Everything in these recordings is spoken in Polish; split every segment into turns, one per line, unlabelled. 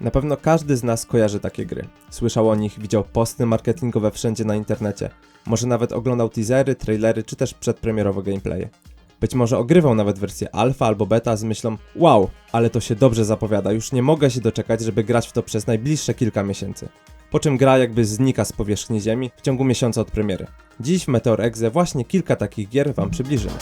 Na pewno każdy z nas kojarzy takie gry. Słyszał o nich, widział posty marketingowe wszędzie na internecie. Może nawet oglądał teasery, trailery czy też przedpremierowe gameplaye. Być może ogrywał nawet wersję alfa albo beta z myślą wow, ale to się dobrze zapowiada, już nie mogę się doczekać, żeby grać w to przez najbliższe kilka miesięcy. Po czym gra jakby znika z powierzchni ziemi w ciągu miesiąca od premiery. Dziś w Meteor Exe właśnie kilka takich gier wam przybliżymy.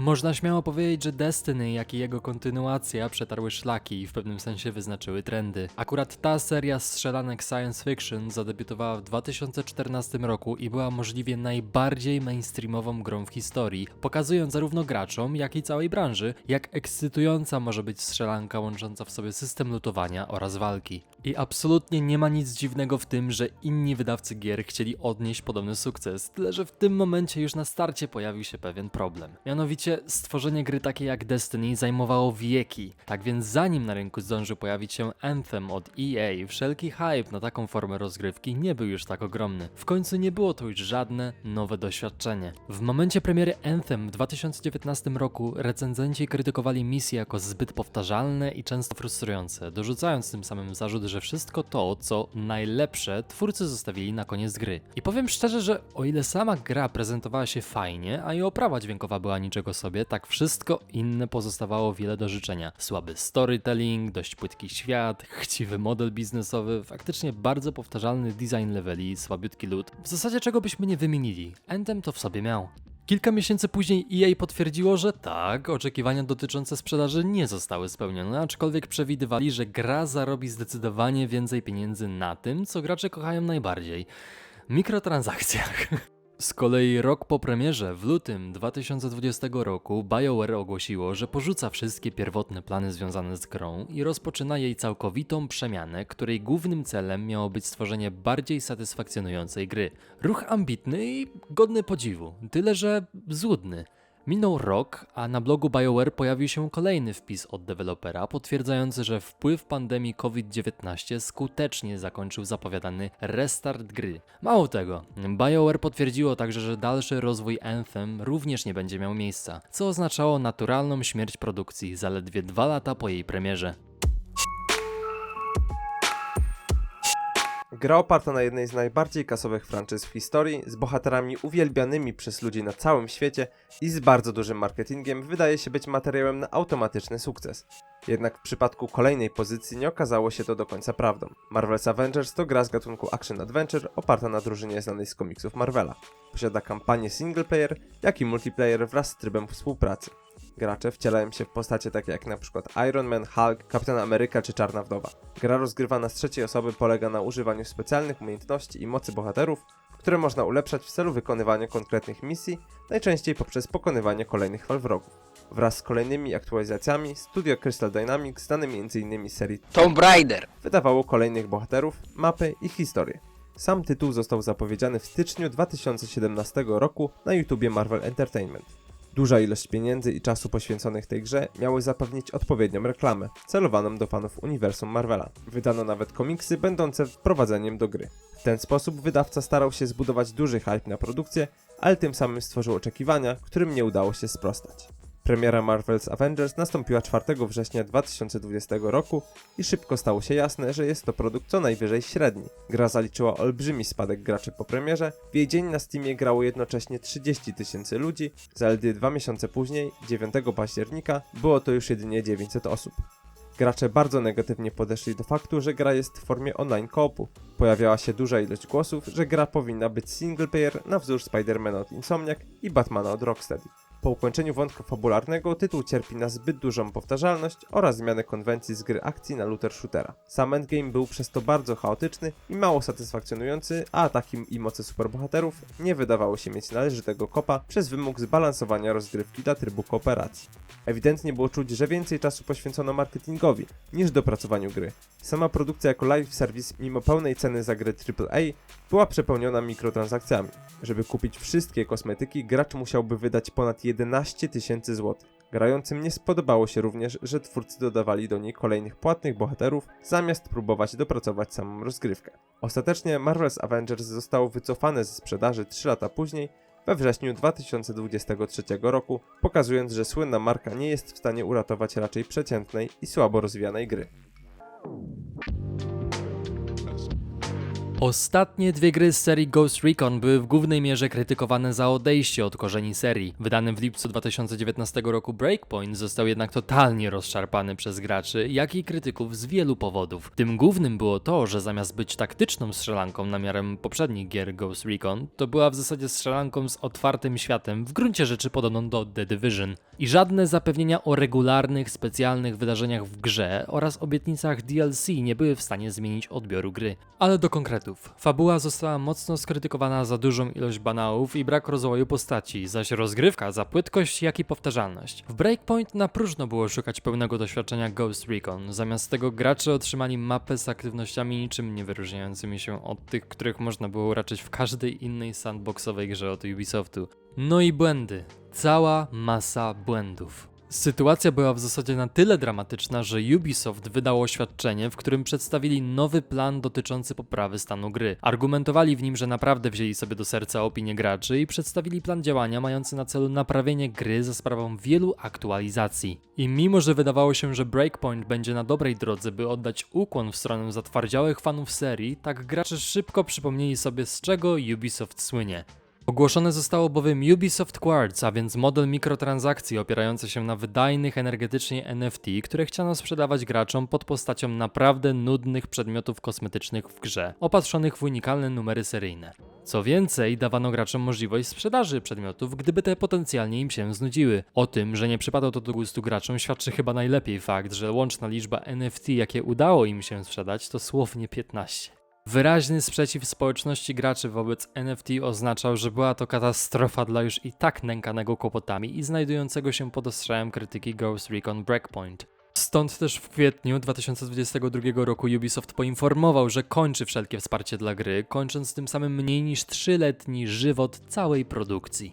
Można śmiało powiedzieć, że Destiny, jak i jego kontynuacja przetarły szlaki i w pewnym sensie wyznaczyły trendy. Akurat ta seria strzelanek science fiction zadebiutowała w 2014 roku i była możliwie najbardziej mainstreamową grą w historii, pokazując zarówno graczom, jak i całej branży, jak ekscytująca może być strzelanka łącząca w sobie system lutowania oraz walki. I absolutnie nie ma nic dziwnego w tym, że inni wydawcy gier chcieli odnieść podobny sukces, tyle że w tym momencie już na starcie pojawił się pewien problem. Mianowicie stworzenie gry takiej jak Destiny zajmowało wieki, tak więc zanim na rynku zdążył pojawić się Anthem od EA, wszelki hype na taką formę rozgrywki nie był już tak ogromny. W końcu nie było to już żadne nowe doświadczenie. W momencie premiery Anthem w 2019 roku recenzenci krytykowali misje jako zbyt powtarzalne i często frustrujące, dorzucając tym samym zarzut, że wszystko to, co najlepsze, twórcy zostawili na koniec gry. I powiem szczerze, że o ile sama gra prezentowała się fajnie, a i oprawa dźwiękowa była niczego sobie, tak wszystko inne pozostawało wiele do życzenia. Słaby storytelling, dość płytki świat, chciwy model biznesowy, faktycznie bardzo powtarzalny design leveli, słabiutki loot. W zasadzie czego byśmy nie wymienili, Anthem to w sobie miał. Kilka miesięcy później EA potwierdziło, że tak, oczekiwania dotyczące sprzedaży nie zostały spełnione, aczkolwiek przewidywali, że gra zarobi zdecydowanie więcej pieniędzy na tym, co gracze kochają najbardziej mikrotransakcjach. Z kolei rok po premierze, w lutym 2020 roku, BioWare ogłosiło, że porzuca wszystkie pierwotne plany związane z grą i rozpoczyna jej całkowitą przemianę, której głównym celem miało być stworzenie bardziej satysfakcjonującej gry. Ruch ambitny i godny podziwu, tyle że złudny. Minął rok, a na blogu BioWare pojawił się kolejny wpis od dewelopera potwierdzający, że wpływ pandemii COVID-19 skutecznie zakończył zapowiadany restart gry. Mało tego, BioWare potwierdziło także, że dalszy rozwój Anthem również nie będzie miał miejsca, co oznaczało naturalną śmierć produkcji zaledwie dwa lata po jej premierze.
Gra oparta na jednej z najbardziej kasowych franczyz w historii, z bohaterami uwielbianymi przez ludzi na całym świecie i z bardzo dużym marketingiem wydaje się być materiałem na automatyczny sukces. Jednak w przypadku kolejnej pozycji nie okazało się to do końca prawdą. Marvel's Avengers to gra z gatunku Action Adventure oparta na drużynie znanej z komiksów Marvela. Posiada kampanię single player, jak i multiplayer wraz z trybem współpracy. Gracze wcielają się w postacie takie jak np. Iron Man, Hulk, Kapitan Ameryka czy Czarna Wdowa. Gra rozgrywana z trzeciej osoby polega na używaniu specjalnych umiejętności i mocy bohaterów, które można ulepszać w celu wykonywania konkretnych misji, najczęściej poprzez pokonywanie kolejnych fal wrogów. Wraz z kolejnymi aktualizacjami, studio Crystal Dynamics, znane m.in. serii
Tomb Raider.
wydawało kolejnych bohaterów, mapy i historię. Sam tytuł został zapowiedziany w styczniu 2017 roku na YouTubie Marvel Entertainment. Duża ilość pieniędzy i czasu poświęconych tej grze miały zapewnić odpowiednią reklamę, celowaną do fanów uniwersum Marvela. Wydano nawet komiksy będące wprowadzeniem do gry. W ten sposób wydawca starał się zbudować duży hype na produkcję, ale tym samym stworzył oczekiwania, którym nie udało się sprostać. Premiera Marvel's Avengers nastąpiła 4 września 2020 roku i szybko stało się jasne, że jest to produkt co najwyżej średni. Gra zaliczyła olbrzymi spadek graczy po premierze, w jej dzień na Steamie grało jednocześnie 30 tysięcy ludzi, zaledwie dwa miesiące później, 9 października, było to już jedynie 900 osób. Gracze bardzo negatywnie podeszli do faktu, że gra jest w formie online koopu. Pojawiała się duża ilość głosów, że gra powinna być single player na wzór Spidermana od Insomniac i Batmana od Rocksteady. Po ukończeniu wątku fabularnego tytuł cierpi na zbyt dużą powtarzalność oraz zmianę konwencji z gry akcji na looter shootera. Sam endgame był przez to bardzo chaotyczny i mało satysfakcjonujący, a ataki i moce superbohaterów nie wydawało się mieć należytego kopa przez wymóg zbalansowania rozgrywki dla trybu kooperacji. Ewidentnie było czuć, że więcej czasu poświęcono marketingowi niż dopracowaniu gry. Sama produkcja jako live service mimo pełnej ceny za gry AAA była przepełniona mikrotransakcjami. Żeby kupić wszystkie kosmetyki, gracz musiałby wydać ponad 11 tysięcy złotych. Grającym nie spodobało się również, że twórcy dodawali do niej kolejnych płatnych bohaterów, zamiast próbować dopracować samą rozgrywkę. Ostatecznie Marvel's Avengers zostało wycofane ze sprzedaży 3 lata później, we wrześniu 2023 roku, pokazując, że słynna marka nie jest w stanie uratować raczej przeciętnej i słabo rozwijanej gry.
Ostatnie dwie gry z serii Ghost Recon były w głównej mierze krytykowane za odejście od korzeni serii. Wydany w lipcu 2019 roku Breakpoint został jednak totalnie rozszarpany przez graczy, jak i krytyków z wielu powodów. Tym głównym było to, że zamiast być taktyczną strzelanką na miarę poprzednich gier Ghost Recon, to była w zasadzie strzelanką z otwartym światem, w gruncie rzeczy podobną do The Division. I żadne zapewnienia o regularnych, specjalnych wydarzeniach w grze oraz obietnicach DLC nie były w stanie zmienić odbioru gry. Ale do konkretów. Fabuła została mocno skrytykowana za dużą ilość banałów i brak rozwoju postaci, zaś rozgrywka za płytkość, jak i powtarzalność. W Breakpoint na próżno było szukać pełnego doświadczenia Ghost Recon. Zamiast tego gracze otrzymali mapę z aktywnościami niczym nie wyróżniającymi się od tych, których można było uraczyć w każdej innej sandboxowej grze od Ubisoftu. No i błędy. Cała masa błędów. Sytuacja była w zasadzie na tyle dramatyczna, że Ubisoft wydało oświadczenie, w którym przedstawili nowy plan dotyczący poprawy stanu gry. Argumentowali w nim, że naprawdę wzięli sobie do serca opinię graczy i przedstawili plan działania mający na celu naprawienie gry za sprawą wielu aktualizacji. I mimo, że wydawało się, że Breakpoint będzie na dobrej drodze, by oddać ukłon w stronę zatwardziałych fanów serii, tak gracze szybko przypomnieli sobie z czego Ubisoft słynie. Ogłoszone zostało bowiem Ubisoft Quartz, a więc model mikrotransakcji opierający się na wydajnych energetycznie NFT, które chciano sprzedawać graczom pod postacią naprawdę nudnych przedmiotów kosmetycznych w grze, opatrzonych w unikalne numery seryjne. Co więcej, dawano graczom możliwość sprzedaży przedmiotów, gdyby te potencjalnie im się znudziły. O tym, że nie przypadał to do gustu graczom, świadczy chyba najlepiej fakt, że łączna liczba NFT, jakie udało im się sprzedać, to słownie 15. Wyraźny sprzeciw społeczności graczy wobec NFT oznaczał, że była to katastrofa dla już i tak nękanego kłopotami i znajdującego się pod ostrzałem krytyki Ghost Recon Breakpoint. Stąd też w kwietniu 2022 roku Ubisoft poinformował, że kończy wszelkie wsparcie dla gry, kończąc tym samym mniej niż 3-letni żywot całej produkcji.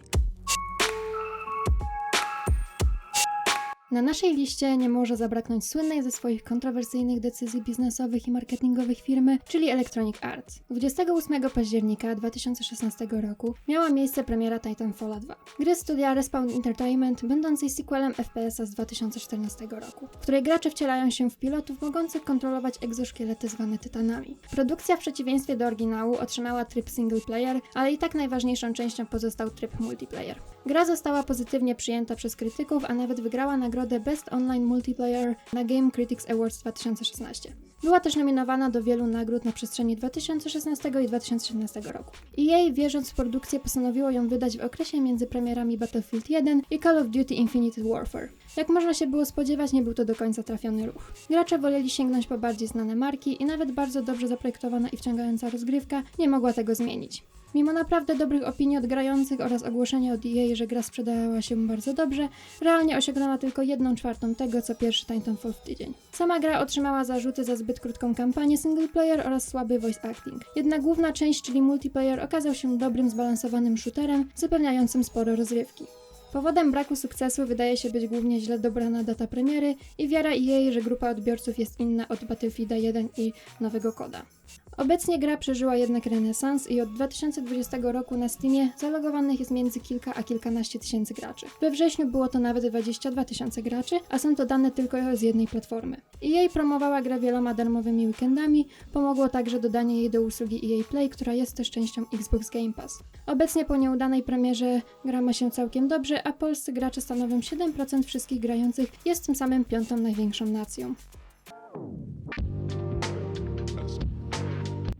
Na naszej liście nie może zabraknąć słynnej ze swoich kontrowersyjnych decyzji biznesowych i marketingowych firmy, czyli Electronic Arts. 28 października 2016 roku miała miejsce premiera Titanfalla 2, gry studia Respawn Entertainment, będącej sequelem FPS-a z 2014 roku, w której gracze wcielają się w pilotów mogących kontrolować egzoszkielety zwane tytanami. Produkcja w przeciwieństwie do oryginału otrzymała tryb single player, ale i tak najważniejszą częścią pozostał tryb multiplayer. Gra została pozytywnie przyjęta przez krytyków, a nawet wygrała nagrodę Best Online Multiplayer na Game Critics Awards 2016. Była też nominowana do wielu nagród na przestrzeni 2016 i 2017 roku. EA, wierząc w produkcję, postanowiło ją wydać w okresie między premierami Battlefield 1 i Call of Duty Infinite Warfare. Jak można się było spodziewać, nie był to do końca trafiony ruch. Gracze woleli sięgnąć po bardziej znane marki i nawet bardzo dobrze zaprojektowana i wciągająca rozgrywka nie mogła tego zmienić. Mimo naprawdę dobrych opinii od grających oraz ogłoszenia od EA, że gra sprzedała się bardzo dobrze, realnie osiągnęła tylko 1 czwartą tego, co pierwszy Titanfall w tydzień. Sama gra otrzymała zarzuty za zbyt krótką kampanię single player oraz słaby voice acting. Jednak główna część, czyli multiplayer, okazał się dobrym, zbalansowanym shooterem, zapewniającym sporo rozrywki. Powodem braku sukcesu wydaje się być głównie źle dobrana data premiery i wiara EA, że grupa odbiorców jest inna od Battlefielda 1 i nowego koda. Obecnie gra przeżyła jednak renesans i od 2020 roku na Steamie zalogowanych jest między kilka a kilkanaście tysięcy graczy. We wrześniu było to nawet 22 tysiące graczy, a są to dane tylko z jednej platformy. EA promowała grę wieloma darmowymi weekendami, pomogło także dodanie jej do usługi EA Play, która jest też częścią Xbox Game Pass. Obecnie po nieudanej premierze gra ma się całkiem dobrze, a polscy gracze stanowią 7% wszystkich grających, jest tym samym piątą największą nacją.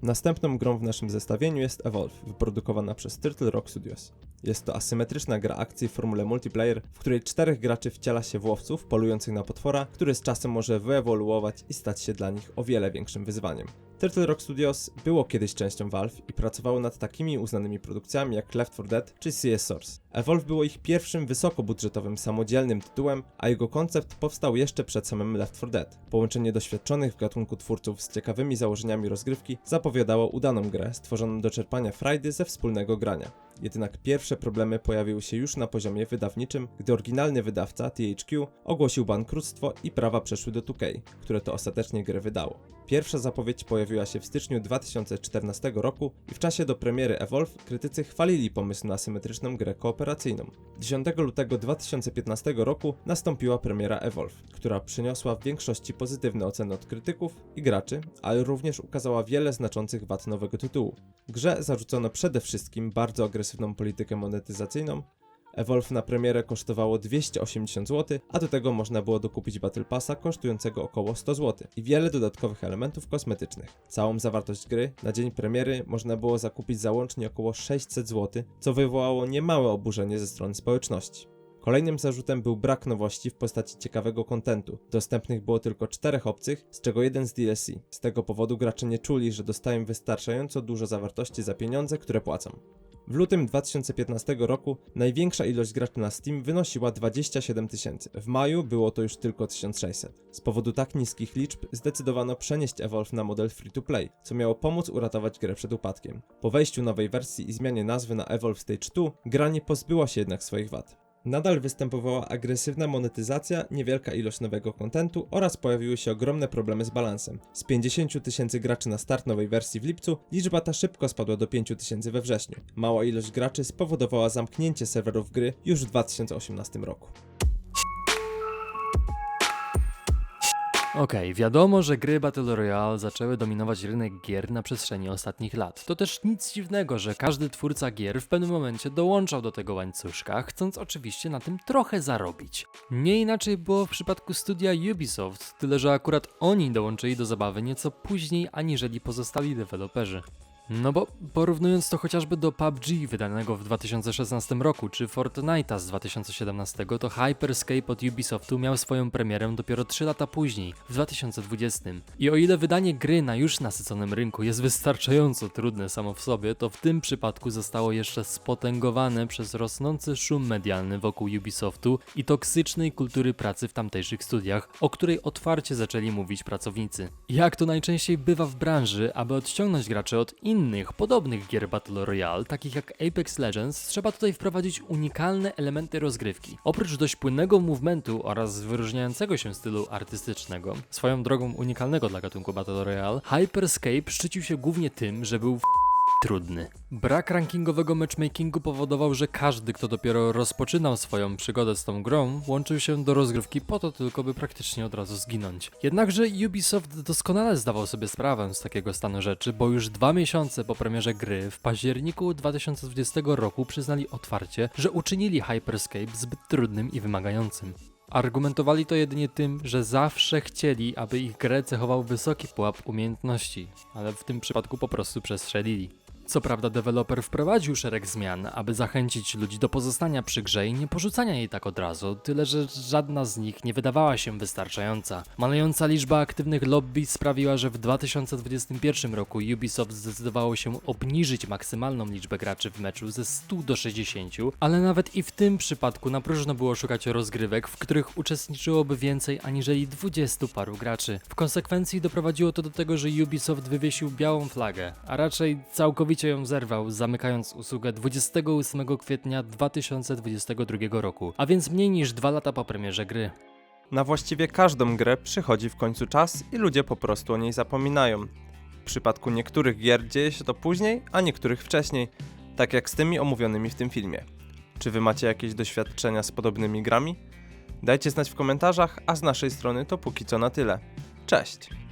Następną grą w naszym zestawieniu jest Evolve, wyprodukowana przez Turtle Rock Studios. Jest to asymetryczna gra akcji w formule multiplayer, w której czterech graczy wciela się w łowców polujących na potwora, który z czasem może wyewoluować i stać się dla nich o wiele większym wyzwaniem. Turtle Rock Studios było kiedyś częścią Valve i pracowało nad takimi uznanymi produkcjami jak Left 4 Dead czy CS Source. Evolve było ich pierwszym wysokobudżetowym samodzielnym tytułem, a jego koncept powstał jeszcze przed samym Left 4 Dead. Połączenie doświadczonych w gatunku twórców z ciekawymi założeniami rozgrywki zapowiadało udaną grę stworzoną do czerpania frajdy ze wspólnego grania. Jednak pierwsze problemy pojawiły się już na poziomie wydawniczym, gdy oryginalny wydawca THQ ogłosił bankructwo i prawa przeszły do 2K, które to ostatecznie grę wydało. Pierwsza zapowiedź pojawiła się w styczniu 2014 roku i w czasie do premiery Evolve krytycy chwalili pomysł na asymetryczną grę kooperacyjną. 10 lutego 2015 roku nastąpiła premiera Evolve, która przyniosła w większości pozytywne oceny od krytyków i graczy, ale również ukazała wiele znaczących wad nowego tytułu. Grze zarzucono przede wszystkim bardzo agresywną politykę monetyzacyjną, Evolve na premierę kosztowało 280 zł, a do tego można było dokupić Battle Passa kosztującego około 100 zł i wiele dodatkowych elementów kosmetycznych. Całą zawartość gry na dzień premiery można było zakupić za łącznie około 600 zł, co wywołało niemałe oburzenie ze strony społeczności. Kolejnym zarzutem był brak nowości w postaci ciekawego kontentu. Dostępnych było tylko czterech obcych, z czego jeden z DLC. Z tego powodu gracze nie czuli, że dostają wystarczająco dużo zawartości za pieniądze, które płacą. W lutym 2015 roku największa ilość graczy na Steam wynosiła 27 tysięcy. W maju było to już tylko 1600. Z powodu tak niskich liczb zdecydowano przenieść Evolve na model free-to-play, co miało pomóc uratować grę przed upadkiem. Po wejściu nowej wersji i zmianie nazwy na Evolve Stage 2, gra nie pozbyła się jednak swoich wad. Nadal występowała agresywna monetyzacja, niewielka ilość nowego kontentu oraz pojawiły się ogromne problemy z balansem. Z 50 tysięcy graczy na start nowej wersji w lipcu, liczba ta szybko spadła do 5 tysięcy we wrześniu. Mała ilość graczy spowodowała zamknięcie serwerów gry już w 2018 roku.
Okej, wiadomo, że gry Battle Royale zaczęły dominować rynek gier na przestrzeni ostatnich lat. To też nic dziwnego, że każdy twórca gier w pewnym momencie dołączał do tego łańcuszka, chcąc oczywiście na tym trochę zarobić. Nie inaczej było w przypadku studia Ubisoft, tyle że akurat oni dołączyli do zabawy nieco później aniżeli pozostali deweloperzy. No bo porównując to chociażby do PUBG wydanego w 2016 roku, czy Fortnite'a z 2017, to Hyperscape od Ubisoftu miał swoją premierę dopiero 3 lata później, w 2020. I o ile wydanie gry na już nasyconym rynku jest wystarczająco trudne samo w sobie, to w tym przypadku zostało jeszcze spotęgowane przez rosnący szum medialny wokół Ubisoftu i toksycznej kultury pracy w tamtejszych studiach, o której otwarcie zaczęli mówić pracownicy. Jak to najczęściej bywa w branży, aby odciągnąć graczy od innych, podobnych gier Battle Royale, takich jak Apex Legends, trzeba tutaj wprowadzić unikalne elementy rozgrywki. Oprócz dość płynnego movementu oraz wyróżniającego się stylu artystycznego, swoją drogą unikalnego dla gatunku Battle Royale, Hyperscape szczycił się głównie tym, że był w trudny. Brak rankingowego matchmakingu powodował, że każdy, kto dopiero rozpoczynał swoją przygodę z tą grą, łączył się do rozgrywki po to tylko, by praktycznie od razu zginąć. Jednakże Ubisoft doskonale zdawał sobie sprawę z takiego stanu rzeczy, bo już dwa miesiące po premierze gry, w październiku 2020 roku przyznali otwarcie, że uczynili Hyperscape zbyt trudnym i wymagającym. Argumentowali to jedynie tym, że zawsze chcieli, aby ich grę cechował wysoki pułap umiejętności, ale w tym przypadku po prostu przestrzelili. Co prawda deweloper wprowadził szereg zmian, aby zachęcić ludzi do pozostania przy grze i nie porzucania jej tak od razu, tyle że żadna z nich nie wydawała się wystarczająca. Malejąca liczba aktywnych lobby sprawiła, że w 2021 roku Ubisoft zdecydowało się obniżyć maksymalną liczbę graczy w meczu ze 100 do 60, ale nawet i w tym przypadku na próżno było szukać rozgrywek, w których uczestniczyłoby więcej aniżeli 20 paru graczy. W konsekwencji doprowadziło to do tego, że Ubisoft wywiesił białą flagę, a raczej całkowicie ją zerwał, zamykając usługę 28 kwietnia 2022 roku, a więc mniej niż dwa lata po premierze gry.
Na właściwie każdą grę przychodzi w końcu czas i ludzie po prostu o niej zapominają. W przypadku niektórych gier dzieje się to później, a niektórych wcześniej, tak jak z tymi omówionymi w tym filmie. Czy wy macie jakieś doświadczenia z podobnymi grami? Dajcie znać w komentarzach, a z naszej strony to póki co na tyle. Cześć!